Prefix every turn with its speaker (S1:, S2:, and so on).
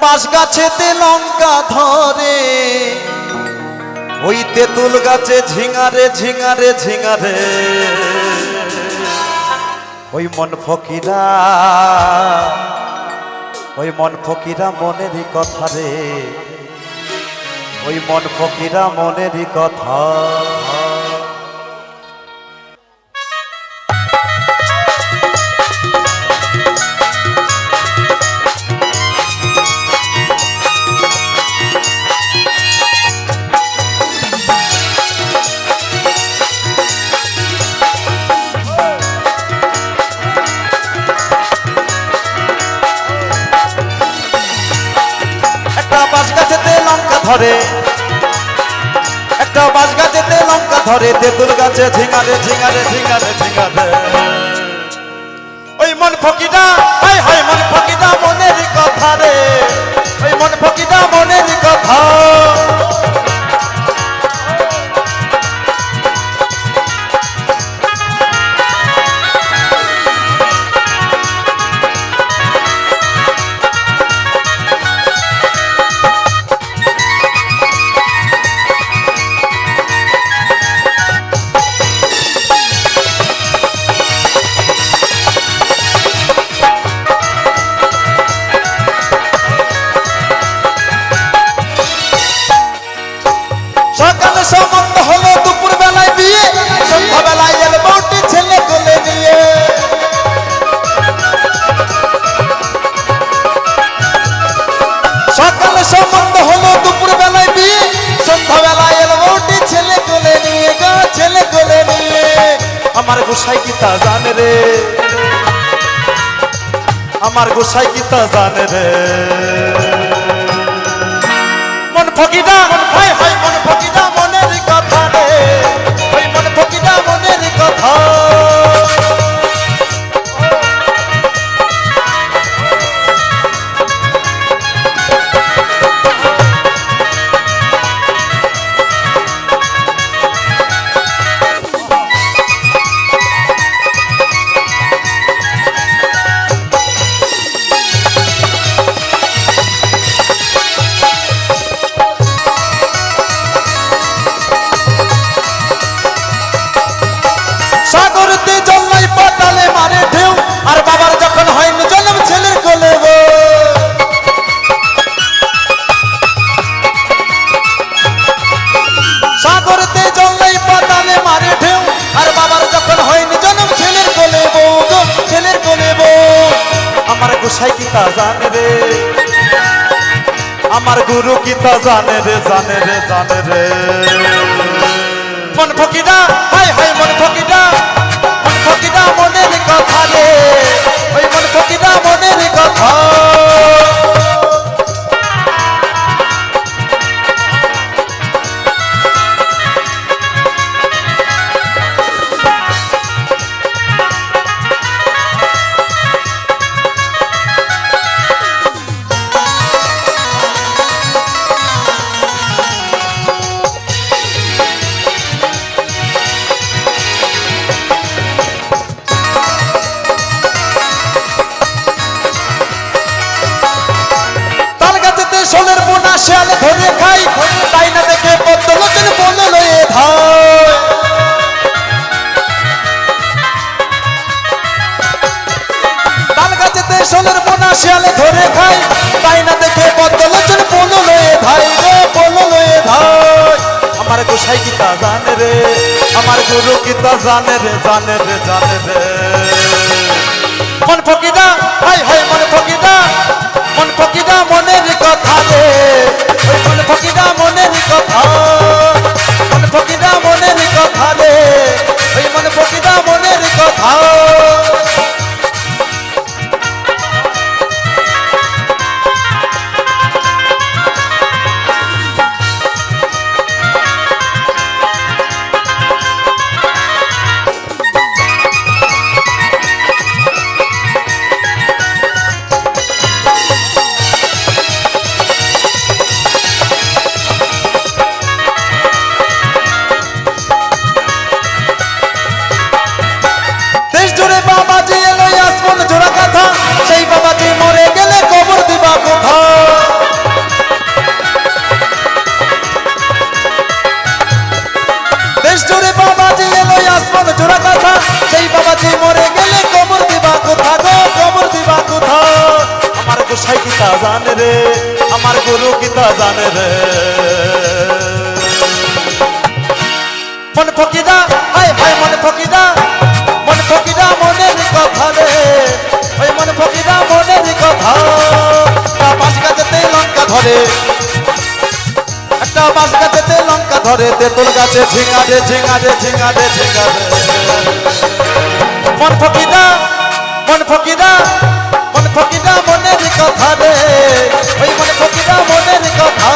S1: বাঁশ গাছেতে লঙ্কা ধরে। ওই তেঁতুল গাছে ঝিঙারে ঝিঙারে ঝিঙারে। ওই মন ফকিরা, ওই মন ফকিরা মনেরই কথা রে। ওই মন ফকিরা মনেরই কথা। বাঁশ লঙ্কা ধরে। একটা বাঁশ লঙ্কা ধরে, তেঁতুল গাছে ঝিঙারে ঝিঙারে ঝিঙারে ঝিঙারে। ওই মন ফকিটা হাই হাই, মন ফকিটা সম্বন্ধ হলো দুপুর বেলায় বিয়ে সন্ধ্যা বেলায় এল বউটি ছেলে কোলে নিয়ে সকালে সম্বন্ধ হলো দুপুর বেলায় বিয়ে সন্ধ্যা বেলায় এল বউটি ছেলে কোলে নিয়ে গো ছেলে কোলে নিয়ে আমার গোসাই কি তা জানে রে? আমার গোসাই কি তা জানে রে? মন ফকিদা হাই হাই মন ফকিদা মনের আমার গোসাই কি তা জানে রে? আমার গুরু কি তা জানে রে জানে রে জানে রে? মন ফকিরা, হাই হাই, মন ফকিরা মন ফকিরা মনের কথা রে। ওই মন ফকিরা মনের কথা। গোসাই কি তা জানে রে? আমার গুরু কি তা জানে রে জানে রে জানে রে। মন ফকিদা হাই হাই, মন জানে রে, আমার গুরু গীতা জানে রে। মন ফকিদা হাই হাই মন ফকিদা মন ফকিদা মনের কথা রে। ওই মন ফকিদা মনের কথা। তা পাঁচ গাছেতে লঙ্কা ধরে। একটা বাঁশ গাছেতে লঙ্কা ধরে, তেঁতুল গাছে ঝিঙা রে ঝিঙা রে ঝিঙা রে ঝিঙা রে মন ফকিদা মন ফকিদা ফকিরা মনের কথা রে। ওই মনে ফকিরা মনের কথা।